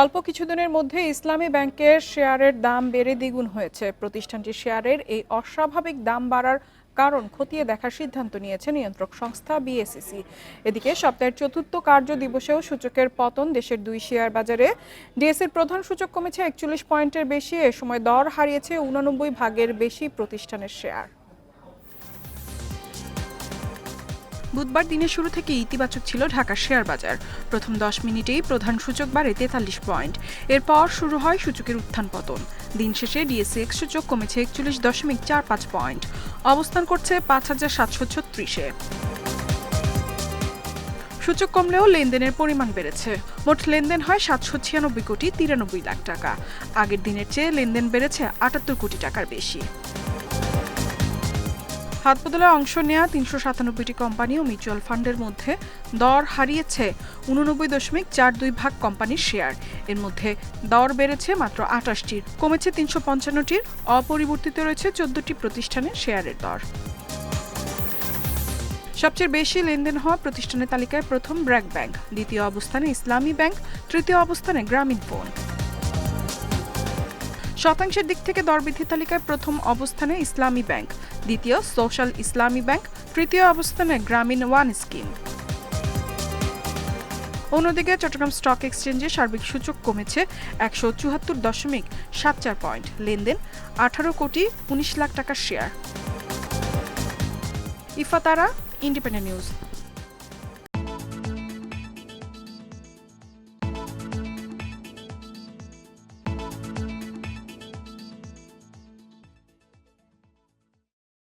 অল্প কিছুদিনের মধ্যে ইসলামী ব্যাংকের শেয়ারের দাম বেড়ে দ্বিগুণ হয়েছে। প্রতিষ্ঠানটির শেয়ারের এই অস্বাভাবিক দাম বাড়ার কারণ খতিয়ে দেখার সিদ্ধান্ত নিয়েছে নিয়ন্ত্রক সংস্থা বিএসইসি। এদিকে সপ্তাহের চতুর্থ কার্য দিবসেও সূচকের পতন দেশের দুই শেয়ার বাজারে। ডিএসির প্রধান সূচক কমেছে একচল্লিশ পয়েন্টের বেশি, এ সময় দর হারিয়েছে উনানব্বই ভাগের বেশি প্রতিষ্ঠানের শেয়ার। বুধবার দিনের শুরু থেকে ইতিবাচক ছিল ঢাকার শেয়ার বাজার। প্রথম দশ মিনিটেই প্রধান সূচক বাড়ে তেতাল্লিশ পয়েন্ট। এরপর শুরু হয় সূচকের উত্থান পতন। দিন শেষে ডিএসএক্স সূচক কমেছে একচল্লিশ দশমিক চার পাঁচ পয়েন্ট। অবস্থান করছে পাঁচ হাজার সাতশো ছত্রিশে। সূচক কমলেও লেনদেনের পরিমাণ বেড়েছে। মোট লেনদেন হয় সাতশো ছিয়ানব্বই কোটি তিরানব্বই লাখ টাকা। আগের দিনের চেয়ে লেনদেন বেড়েছে আটাত্তর কোটি টাকার বেশি। হাত বদলে অংশ নেওয়া তিনশো সাতানব্বইটি কোম্পানি ও মিউচুয়াল ফান্ডের মধ্যে দর হারিয়েছে উননব্বই দশমিক চার দুই ভাগ কোম্পানির শেয়ার। এর মধ্যে দর বেড়েছে মাত্র আটাশটির। কমেছে তিনশো পঞ্চান্নটির। অপরিবর্তিত রয়েছে চোদ্দটি প্রতিষ্ঠানের শেয়ারের দর। সবচেয়ে বেশি লেনদেন হওয়া প্রতিষ্ঠানের তালিকায় প্রথম ব্র্যাক ব্যাংক, দ্বিতীয় অবস্থানে ইসলামী ব্যাংক, তৃতীয় অবস্থানে গ্রামীণ ফোন। শতাংশের দিক থেকে দরবৃদ্ধি তালিকায় প্রথম অবস্থানে ইসলামী ব্যাংক, দ্বিতীয় সোশ্যাল ইসলামী ব্যাংক, তৃতীয় অবস্থানে গ্রামীণ ওয়ান স্কিম। অন্যদিকে চট্টগ্রাম স্টক এক্সচেঞ্জে সার্বিক সূচক কমেছে একশো চুয়াত্তর দশমিক সাত চার পয়েন্ট। লেনদেন আঠারো কোটি উনিশ লাখ টাকার শেয়ার ইফাতারা ইন্ডিপেন্ডেন্ট নিউজ